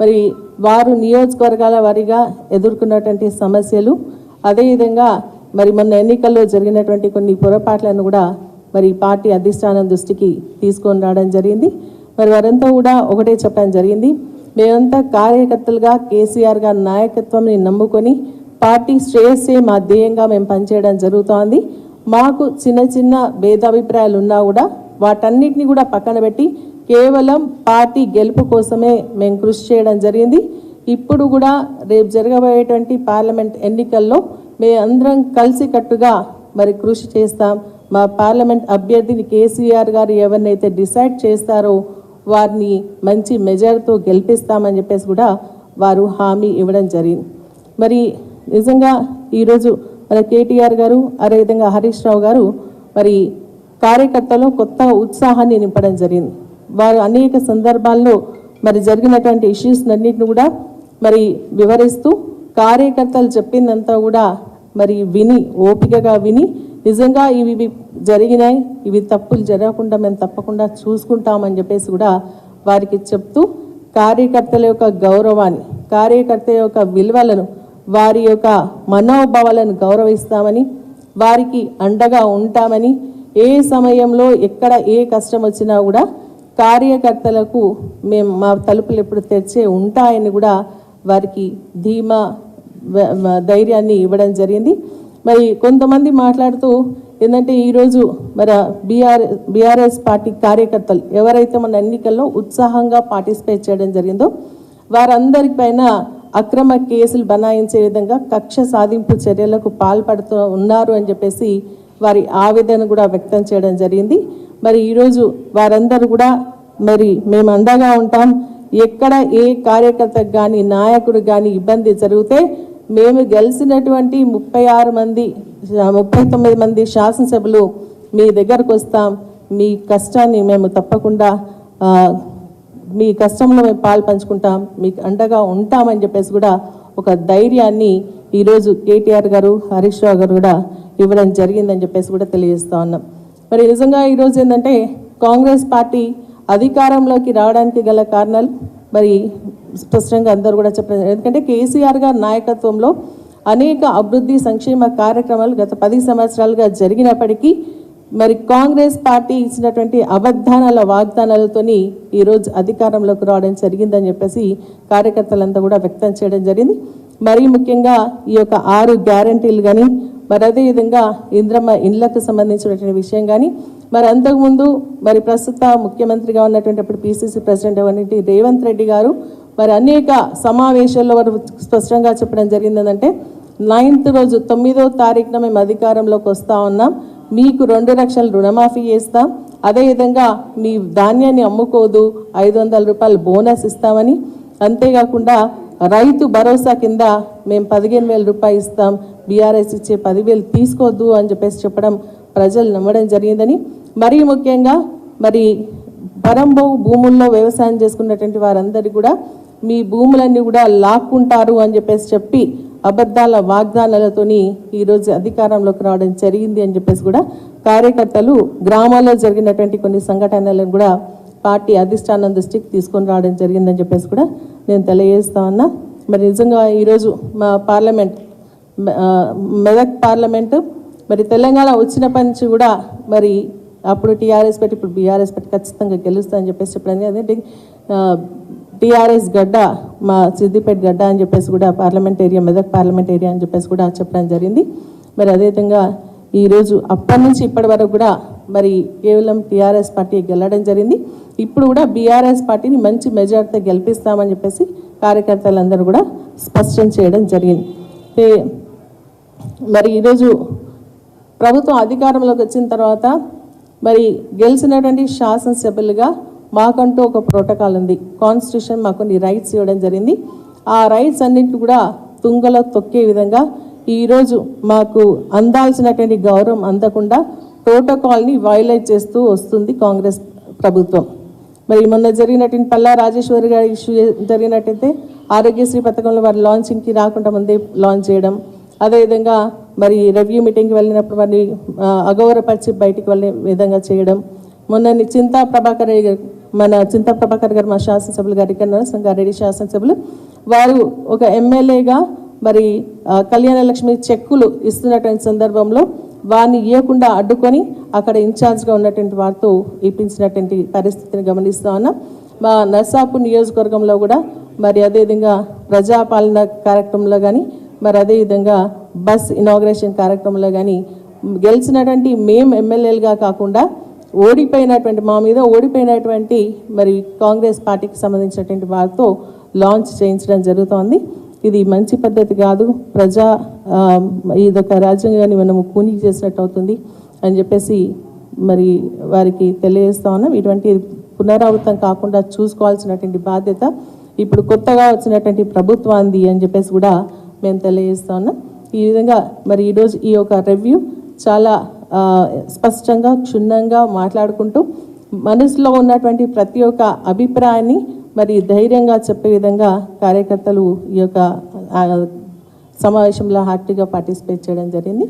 మరి వారు నియోజకవర్గాల వారీగా ఎదుర్కొన్నటువంటి సమస్యలు అదేవిధంగా మరి మొన్న ఎన్నికల్లో జరిగినటువంటి కొన్ని పొరపాట్లను కూడా మరి పార్టీ అధిష్టానం దృష్టికి తీసుకొని రావడం జరిగింది. మరి వారంతా కూడా ఒకటే చెప్పడం జరిగింది. మేమంతా కార్యకర్తలుగా కేసీఆర్ గారి నాయకత్వంని నమ్ముకొని పార్టీ శ్రేయస్సే మా ధ్యేయంగా మేము పనిచేయడం జరుగుతోంది. మాకు చిన్న చిన్న భేదాభిప్రాయాలు ఉన్నా కూడా వాటన్నిటిని కూడా పక్కన పెట్టి కేవలం పార్టీ గెలుపు కోసమే మేము కృషి చేయడం జరిగింది. ఇప్పుడు కూడా రేపు జరగబోయేటువంటి పార్లమెంట్ ఎన్నికల్లో మేము అందరం కలిసికట్టుగా మరి కృషి చేస్తాం. మా పార్లమెంట్ అభ్యర్థిని కేసీఆర్ గారు ఎవరినైతే డిసైడ్ చేస్తారో వారిని మంచి మెజర్తో గెలిపిస్తామని చెప్పేసి కూడా వారు హామీ ఇవ్వడం జరిగింది. మరి నిజంగా ఈరోజు మన కేటీఆర్ గారు అదేవిధంగా హరీష్ రావు గారు మరి కార్యకర్తలు కొత్త ఉత్సాహాన్ని నింపడం జరిగింది. వారు అనేక సందర్భాల్లో మరి జరిగినటువంటి ఇష్యూస్ అన్నింటిని కూడా మరి వివరిస్తూ కార్యకర్తలు చెప్పిందంతా కూడా మరి విని ఓపికగా విని నిజంగా ఇవి ఇవి జరిగినాయి ఇవి తప్పులు జరగకుండా మేము తప్పకుండా చూసుకుంటామని చెప్పేసి కూడా వారికి చెప్తూ కార్యకర్తల యొక్క గౌరవాన్ని కార్యకర్త యొక్క విలువలను వారి యొక్క మనోభావాలను గౌరవిస్తామని వారికి అండగా ఉంటామని ఏ సమయంలో ఎక్కడ ఏ కష్టం వచ్చినా కూడా కార్యకర్తలకు మేము మా తలుపులు ఎప్పుడు తెరిచే ఉంటాయని కూడా వారికి ధీమా ధైర్యాన్ని ఇవ్వడం జరిగింది. మరి కొంతమంది మాట్లాడుతూ ఏంటంటే ఈరోజు మరి బీఆర్ బీఆర్ఎస్ పార్టీ కార్యకర్తలు ఎవరైతే మన ఎన్నికల్లో ఉత్సాహంగా పార్టిసిపేట్ చేయడం జరిగిందో వారందరి పైన అక్రమ కేసులు బనాయించే విధంగా కక్ష సాధింపు చర్యలకు పాల్పడుతూ ఉన్నారు అని చెప్పేసి వారి ఆవేదన కూడా వ్యక్తం చేయడం జరిగింది. మరి ఈరోజు వారందరూ కూడా మరి మేము అండగా ఉంటాం. ఎక్కడ ఏ కార్యకర్తకు కానీ నాయకుడు కానీ ఇబ్బంది జరిగితే మేము గెలిచినటువంటి ముప్పై ఆరు మంది ముప్పై తొమ్మిది మంది శాసనసభ్యులు మీ దగ్గరకు వస్తాం. మీ కష్టాన్ని మేము తప్పకుండా మీ కష్టంలో మేము పాలు పంచుకుంటాం. మీకు అండగా ఉంటామని చెప్పేసి కూడా ఒక ధైర్యాన్ని ఈరోజు కేటీఆర్ గారు హరీష్ రావు గారు కూడా ఇవ్వడం జరిగిందని చెప్పేసి కూడా తెలియజేస్తా ఉన్నాం. మరి నిజంగా ఈరోజు ఏంటంటే కాంగ్రెస్ పార్టీ అధికారంలోకి రావడానికి గల కారణాలు మరి స్పష్టంగా అందరూ కూడా చెప్పారు ఎందుకంటే కేసీఆర్ గారి నాయకత్వంలో అనేక అభివృద్ధి సంక్షేమ కార్యక్రమాలు గత పది సంవత్సరాలుగా జరిగినప్పటికీ మరి కాంగ్రెస్ పార్టీ ఇచ్చినటువంటి అబద్ధానాల వాగ్దానాలతోని ఈరోజు అధికారంలోకి రావడం జరిగిందని చెప్పేసి కార్యకర్తలంతా కూడా వ్యక్తం చేయడం జరిగింది. మరీ ముఖ్యంగా ఈ యొక్క ఆరు గ్యారంటీలు కానీ మరి అదేవిధంగా ఇంద్రమ్మ ఇండ్లకు సంబంధించినటువంటి విషయం కానీ మరి అంతకుముందు మరి ప్రస్తుత ముఖ్యమంత్రిగా ఉన్నటువంటి అప్పుడు పిసిసి ప్రెసిడెంట్ అయినటువంటి రేవంత్ రెడ్డి గారు. మరి అనేక సమావేశాల్లో వారు స్పష్టంగా చెప్పడం జరిగింది ఏంటంటే నైన్త్ రోజు తొమ్మిదో తారీఖున మేము అధికారంలోకి వస్తూ ఉన్నాం. మీకు రెండు లక్షల రుణమాఫీ చేస్తాం. అదేవిధంగా మీ ధాన్యాన్ని అమ్ముకోదు. ఐదు వందల రూపాయలు బోనస్ ఇస్తామని. అంతేకాకుండా రైతు భరోసా కింద మేము పదిహేను వేల రూపాయలు ఇస్తాం బీఆర్ఎస్ ఇచ్చే పదివేలు తీసుకోవద్దు అని చెప్పేసి చెప్పడం ప్రజలు నమ్మడం జరిగిందని. మరీ ముఖ్యంగా మరి పరంబో భూముల్లో వ్యవసాయం చేసుకున్నటువంటి వారందరి కూడా మీ భూములన్నీ కూడా లాక్కుంటారు అని చెప్పేసి చెప్పి అబద్ధాల వాగ్దానాలతోని ఈరోజు అధికారంలోకి రావడం జరిగింది అని చెప్పేసి కూడా కార్యకర్తలు గ్రామాల్లో జరిగినటువంటి కొన్ని సంఘటనలను కూడా పార్టీ అధిష్టానం దృష్టికి తీసుకొని రావడం జరిగిందని చెప్పేసి కూడా నేను తెలియజేస్తా ఉన్నా మరి నిజంగా ఈరోజు మా పార్లమెంట్ మెదక్ పార్లమెంటు మరి తెలంగాణ వచ్చినప్పటి నుంచి కూడా మరి అప్పుడు టీఆర్ఎస్ పెట్టి ఇప్పుడు బీఆర్ఎస్ పెట్టి ఖచ్చితంగా గెలుస్తా అని చెప్పేసి చెప్పడానికి అదేంటి టీఆర్ఎస్ గడ్డ మా సిద్దిపేట గడ్డ అని చెప్పేసి కూడా parliament area Medak parliament area అని చెప్పేసి కూడా చెప్పడం జరిగింది. మరి అదేవిధంగా ఈరోజు అప్పటి నుంచి ఇప్పటి వరకు కూడా మరి కేవలం టీఆర్ఎస్ పార్టీ గెలడం జరిగింది. ఇప్పుడు కూడా బీఆర్ఎస్ పార్టీని మంచి మెజార్టీతో గెలిపిస్తామని చెప్పేసి కార్యకర్తలందరూ కూడా స్పష్టం చేయడం జరిగింది. మరి ఈరోజు ప్రభుత్వం అధికారంలోకి వచ్చిన తర్వాత మరి గెలిచినటువంటి శాసనసభ్యులుగా మాకంటూ ఒక ప్రోటోకాల్ ఉంది. కాన్స్టిట్యూషన్ మాకు కొన్ని రైట్స్ ఇవ్వడం జరిగింది. ఆ రైట్స్ అన్నింటిని కూడా తుంగలో తొక్కే విధంగా ఈరోజు మాకు అందాల్సినటువంటి గౌరవం అందకుండా ప్రోటోకాల్ని వైలేట్ చేస్తూ వస్తుంది కాంగ్రెస్ ప్రభుత్వం. మరి మొన్న జరిగినటువంటి పల్లా రాజేశ్వరి గారి ఇష్యూ జరిగినట్టయితే ఆరోగ్యశ్రీ పథకంలో వారి లాంచింగ్కి రాకుండా ముందే లాంచ్ చేయడం అదేవిధంగా మరి రివ్యూ మీటింగ్కి వెళ్ళినప్పుడు వారిని అగౌరపరిచి బయటికి వెళ్ళే విధంగా చేయడం. మొన్న చింతా ప్రభాకర్ మన చింతా ప్రభాకర్ గారు మా శాసనసభ్యులు గారు ఇక్కడ సంగారెడ్డి శాసనసభ్యులు వారు ఒక ఎమ్మెల్యేగా మరి కళ్యాణలక్ష్మి కళ్యాణ లక్ష్మి చెక్కులు ఇస్తున్నటువంటి సందర్భంలో వారిని ఇవ్వకుండా అడ్డుకొని అక్కడ ఇన్ఛార్జ్గా ఉన్నటువంటి వారితో ఇప్పించినటువంటి పరిస్థితిని గమనిస్తూ ఉన్నాం. మా నర్సాపూర్ నియోజకవర్గంలో కూడా మరి అదేవిధంగా ప్రజాపాలన కార్యక్రమంలో కానీ మరి అదేవిధంగా బస్ ఇనాగ్రేషన్ కార్యక్రమంలో కానీ గెలిచినటువంటి మేం ఎమ్మెల్యేలుగా కాకుండా ఓడిపోయినటువంటి మా మీద ఓడిపోయినటువంటి మరి కాంగ్రెస్ పార్టీకి సంబంధించినటువంటి వారితో లాంచ్ చేయించడం జరుగుతోంది. ఇది మంచి పద్ధతి కాదు. ప్రజా ఇదొక రాజ్యాంగాన్ని మనము కూనీ చేసినట్టు అవుతుంది అని చెప్పేసి మరి వారికి తెలియజేస్తా ఉన్నాం. ఇటువంటి పునరావృతం కాకుండా చూసుకోవాల్సినటువంటి బాధ్యత ఇప్పుడు కొత్తగా వచ్చినటువంటి ప్రభుత్వాన్ని అని చెప్పేసి కూడా మేము తెలియజేస్తా ఉన్నాం. ఈ విధంగా మరి ఈరోజు ఈ యొక్క రివ్యూ చాలా స్పష్టంగా క్షుణ్ణంగా మాట్లాడుకుంటూ మనసులో ఉన్నటువంటి ప్రతి ఒక్క అభిప్రాయాన్ని మరి ధైర్యంగా చెప్పే విధంగా కార్యకర్తలు ఈ యొక్క సమావేశంలో హ్యాపీగా పార్టిసిపేట్ చేయడం జరిగింది.